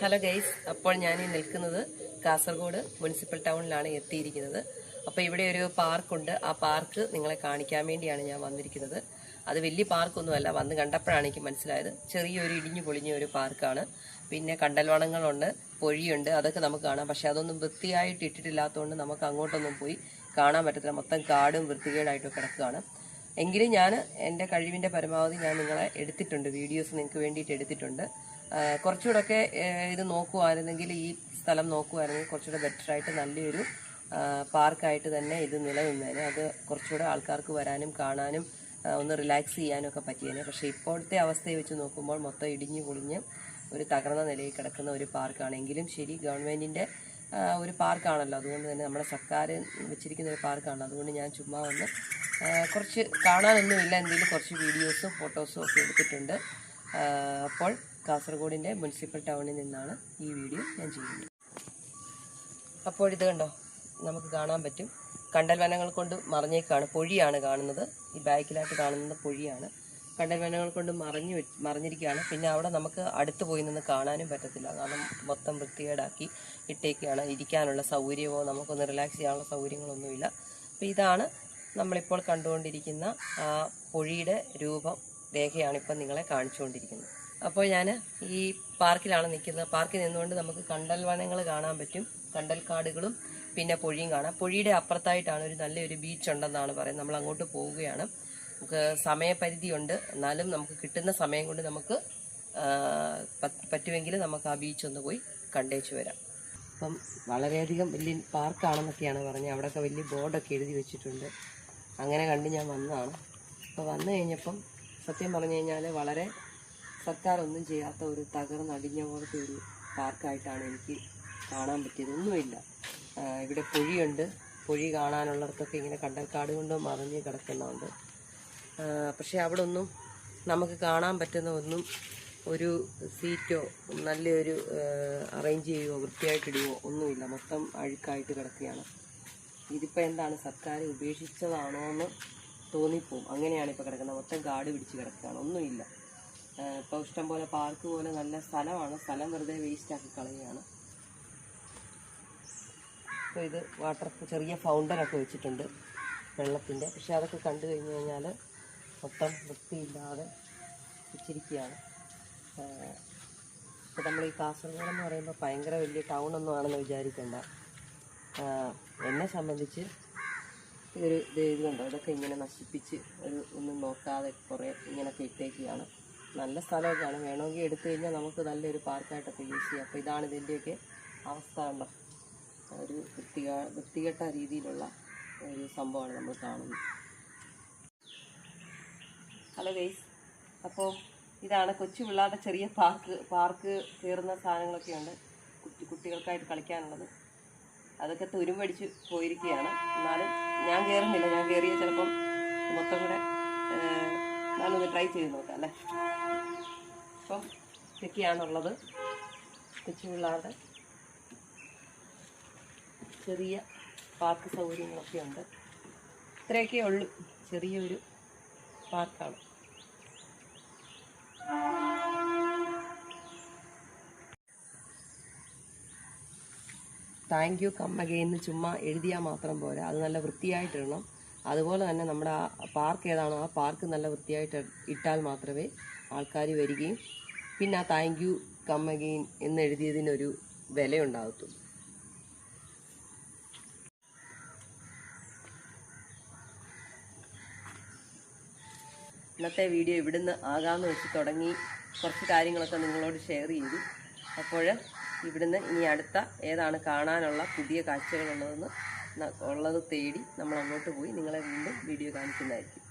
Hello guys അപ്പോൾ ഞാൻ ഈ നിൽക്കുന്നത് കാസർഗോഡ് മുനിസിപ്പൽ ടൗണിലാണ് എത്തിയിരിക്കുന്നത്. അപ്പോൾ ഇവിടെ ഒരു പാർക്കുണ്ട്. ആ പാർക്ക് നിങ്ങളെ കാണിക്കാൻ വേണ്ടിയാണ് ഞാൻ വന്നിരിക്കുന്നത്. അത് വലിയ പാർക്കൊന്നുമല്ല വന്ന് കണ്ടപ്പോഴാണ് എനിക്ക് മനസ്സിലായത്. ചെറിയൊരു ഇടിഞ്ഞു പൊളിഞ്ഞ ഒരു പാർക്കാണ്. പിന്നെ കണ്ടൽവണങ്ങളുണ്ട് പൊഴിയുണ്ട് അതൊക്കെ നമുക്ക് കാണാം. പക്ഷേ അതൊന്നും വൃത്തിയായിട്ട് ഇട്ടിട്ടില്ലാത്തതുകൊണ്ട് നമുക്ക് അങ്ങോട്ടൊന്നും പോയി കാണാൻ പറ്റത്തില്ല. മൊത്തം കാടും വൃത്തികേടായിട്ട് കിടക്കുകയാണ്. എങ്കിലും ഞാൻ എന്റെ കഴിവിന്റെ പരമാവധി ഞാൻ നിങ്ങളെ എടുത്തിട്ടുണ്ട്. വീഡിയോസ് നിങ്ങൾക്ക് വേണ്ടിയിട്ട് എടുത്തിട്ടുണ്ട്. കുറച്ചുകൂടെയൊക്കെ ഇത് നോക്കുമായിരുന്നെങ്കിൽ ഈ സ്ഥലം നോക്കുമായിരുന്നെങ്കിൽ കുറച്ചുകൂടെ ബെറ്ററായിട്ട് നല്ലൊരു ആ, പാർക്കായിട്ട് തന്നെ ഇത് നിലനിന്നേനെ. അത് കുറച്ചുകൂടെ ആൾക്കാർക്ക് വരാനും കാണാനും ഒന്ന് റിലാക്സ് ചെയ്യാനും ഒക്കെ പറ്റിയേനെ. പക്ഷേ ഇപ്പോഴത്തെ അവസ്ഥയെ വെച്ച് നോക്കുമ്പോൾ മൊത്തം ഇടിഞ്ഞു പൊളിഞ്ഞ് ഒരു തകർന്ന നിലയിൽ കിടക്കുന്ന ഒരു പാർക്കാണെങ്കിലും ശരി ഗവൺമെന്റിന്റെ ഒരു പാർക്കാണല്ലോ. അതുകൊണ്ട് തന്നെ നമ്മുടെ സർക്കാർ വെച്ചിരിക്കുന്ന ഒരു പാർക്കാണല്ലോ. അതുകൊണ്ട് ഞാൻ ചുമ്മാ വന്ന് കുറച്ച് കാണാനൊന്നുമില്ല. എന്തെങ്കിലും കുറച്ച് വീഡിയോസും ഫോട്ടോസും ഒക്കെ എടുത്തിട്ടുണ്ട്. അപ്പോൾ കാസർഗോഡിന്റെ മുനിസിപ്പൽ ടൗണിൽ നിന്നാണ് ഈ വീഡിയോ ഞാൻ ചെയ്യുന്നത്. അപ്പോൾ ഇത് കണ്ടോ? നമുക്ക് കാണാൻ പറ്റും. കണ്ടൽ വനങ്ങൾ കൊണ്ട് മറിഞ്ഞേക്കാണ് പൊഴിയാണ് കാണുന്നത്. ഈ ബാക്കിലായിട്ട് കാണുന്നത് പൊഴിയാണ്. കണ്ടൽ വനങ്ങൾ കൊണ്ട് മറിഞ്ഞു മറിഞ്ഞിരിക്കുകയാണ്. പിന്നെ അവിടെ നമുക്ക് അടുത്ത് പോയി നിന്ന് കാണാനും പറ്റത്തില്ല. കാരണം മൊത്തം വൃത്തികേടാക്കി ഇട്ടേക്കാണ്. ഇരിക്കാനുള്ള സൗകര്യമോ നമുക്കൊന്ന് റിലാക്സ് ചെയ്യാനുള്ള സൗകര്യങ്ങളൊന്നുമില്ല. അപ്പോൾ ഇതാണ് നമ്മളിപ്പോൾ കണ്ടുകൊണ്ടിരിക്കുന്ന ആ പൊഴിയുടെ രൂപം. രേഖയാണ് ഇപ്പം നിങ്ങളെ കാണിച്ചുകൊണ്ടിരിക്കുന്നത്. അപ്പോൾ ഞാൻ ഈ പാർക്കിലാണ് നിൽക്കുന്നത്. പാർക്കിൽ നിന്നുകൊണ്ട് നമുക്ക് കണ്ടൽ വനങ്ങൾ കാണാൻ പറ്റും. കണ്ടൽ കാടുകളും പിന്നെ പൊഴിയും കാണാം. പൊഴിയുടെ അപ്പുറത്തായിട്ടാണ് ഒരു നല്ലൊരു ബീച്ച് ഉണ്ടെന്നാണ് പറയുന്നത്. നമ്മൾ അങ്ങോട്ട് പോവുകയാണ്. നമുക്ക് സമയപരിധിയുണ്ട്. എന്നാലും നമുക്ക് കിട്ടുന്ന സമയം കൊണ്ട് നമുക്ക് പറ്റുമെങ്കിൽ നമുക്ക് ആ ബീച്ച് ഒന്ന് പോയി കണ്ടേച്ചു വരാം. അപ്പം വളരെയധികം വലിയ പാർക്കാണെന്നൊക്കെയാണ് പറഞ്ഞത്. അവിടെയൊക്കെ വലിയ ബോർഡൊക്കെ എഴുതി വെച്ചിട്ടുണ്ട്. അങ്ങനെ കണ്ട് ഞാൻ വന്നതാണ്. അപ്പോൾ വന്നു കഴിഞ്ഞപ്പം സത്യം പറഞ്ഞു കഴിഞ്ഞാൽ വളരെ സർക്കാർ ഒന്നും ചെയ്യാത്ത ഒരു തകർന്നടിഞ്ഞ പോലത്തെ ഒരു പാർക്കായിട്ടാണ് എനിക്ക് കാണാൻ പറ്റിയത്. ഒന്നുമില്ല. ഇവിടെ പുഴിയുണ്ട്. പുഴി കാണാനുള്ളവർക്കൊക്കെ ഇങ്ങനെ കണ്ടൽക്കാട് കൊണ്ട് മറിഞ്ഞ് കിടക്കുന്നുണ്ട് പക്ഷേ അവിടെ ഒന്നും നമുക്ക് കാണാൻ പറ്റുന്ന ഒന്നും ഒരു സീറ്റോ നല്ലൊരു അറേഞ്ച് ചെയ്യുകയോ വൃത്തിയായിട്ടിടുകയോ ഒന്നുമില്ല. മൊത്തം അഴുക്കായിട്ട് കിടക്കുകയാണ്. ഇതിപ്പോൾ എന്താണ്? സർക്കാർ ഉപേക്ഷിച്ചതാണോ എന്ന് തോന്നിപ്പോവും. അങ്ങനെയാണ് ഇപ്പോൾ കിടക്കുന്നത്. മൊത്തം കാട് പിടിച്ച് കിടക്കുകയാണ്. ഒന്നുമില്ല. ഇപ്പോൾ ഇഷ്ടം പോലെ പാർക്ക് പോലെ നല്ല സ്ഥലമാണ്. സ്ഥലം വെറുതെ വേസ്റ്റ് ആക്കി കളയുകയാണ്. അപ്പോൾ ഇത് വാട്ടർ ചെറിയ ഫൗണ്ടനൊക്കെ വെച്ചിട്ടുണ്ട് വെള്ളത്തിന്റെ പക്ഷെ അതൊക്കെ കണ്ടു കഴിഞ്ഞ് കഴിഞ്ഞാൽ മൊത്തം വൃത്തിയില്ലാതെ വെച്ചിരിക്കുകയാണ്. ഇപ്പോൾ നമ്മൾ ഈ കാസർഗോഡ് എന്ന് പറയുമ്പോൾ ഭയങ്കര വലിയ ടൗൺ ഒന്നും ആണെന്ന് വിചാരിക്കേണ്ട. എന്നെ സംബന്ധിച്ച് ഒരു ഇത് കണ്ടോ ഇതൊക്കെ ഇങ്ങനെ നശിപ്പിച്ച് ഒരു ഒന്നും നോക്കാതെ കുറേ ഇങ്ങനെയൊക്കെ ഇട്ടേക്കുകയാണ് നല്ല സ്ഥലമൊക്കെയാണ്. വേണമെങ്കിൽ എടുത്തു കഴിഞ്ഞാൽ നമുക്ക് നല്ലൊരു പാർക്കായിട്ടൊക്കെ യൂസ് ചെയ്യാം. അപ്പോൾ ഇതാണ് ഇതിന്റെയൊക്കെ അവസ്ഥ കണ്ടോ? ഒരു വൃത്തിക വൃത്തികെട്ട രീതിയിലുള്ള ഒരു സംഭവമാണ് നമ്മൾ കാണുന്നത്. ഹലോ ഗൈസ് അപ്പോൾ ഇതാണ് കൊച്ചു പിള്ളേരുടെ ചെറിയ പാർക്ക് പാർക്ക് കയറുന്ന സാധനങ്ങളൊക്കെ ഉണ്ട് കുട്ടി കുട്ടികൾക്കായിട്ട് കളിക്കാനുള്ളത്. അതൊക്കെ തുരുമ്പടിച്ച് പോയിരിക്കുകയാണ്. എന്നാലും ഞാൻ കയറുന്നില്ല ഞാൻ കയറിയ ചിലപ്പം മൊത്തം കൂടെ ഞാനൊന്ന് ട്രൈ ചെയ്ത് നോക്കാം അല്ലേ? അപ്പം ഇതൊക്കെയാണുള്ളത്. കൊച്ചു പിള്ളേരുടെ ചെറിയ പാർക്ക് സൗകര്യങ്ങളൊക്കെ ഉണ്ട് ഇത്രയൊക്കെ ഉള്ളൂ. ചെറിയൊരു പാർക്കാണ്. താങ്ക് യു കം എന്ന് ചുമ്മാ എഴുതിയാൽ മാത്രം പോരാ. അത് നല്ല വൃത്തിയായിട്ടിടണം അതുപോലെ തന്നെ നമ്മുടെ ആ പാർക്ക് ഏതാണോ ആ പാർക്ക് നല്ല വൃത്തിയായിട്ട് ഇട്ടാൽ മാത്രമേ ആൾക്കാർ വരികയും പിന്നെ ആ താങ്ക് യു കം അഗെയിൻ എന്ന് എഴുതിയതിനൊരു വിലയുണ്ടാകത്തുള്ളൂ. ഇന്നത്തെ വീഡിയോ ഇവിടുന്ന് ആകാമെന്ന് വെച്ച് തുടങ്ങി. കുറച്ച് കാര്യങ്ങളൊക്കെ നിങ്ങളോട് ഷെയർ ചെയ്തു. അപ്പോൾ ഇവിടുന്ന് ഇനി അടുത്ത ഏതാണ് കാണാനുള്ള പുതിയ കാഴ്ചകളുള്ളതെന്ന് ഉള്ളത് തേടി നമ്മൾ അങ്ങോട്ട് പോയി നിങ്ങളെ വീണ്ടും വീഡിയോ കാണിക്കുന്നതായിരിക്കും.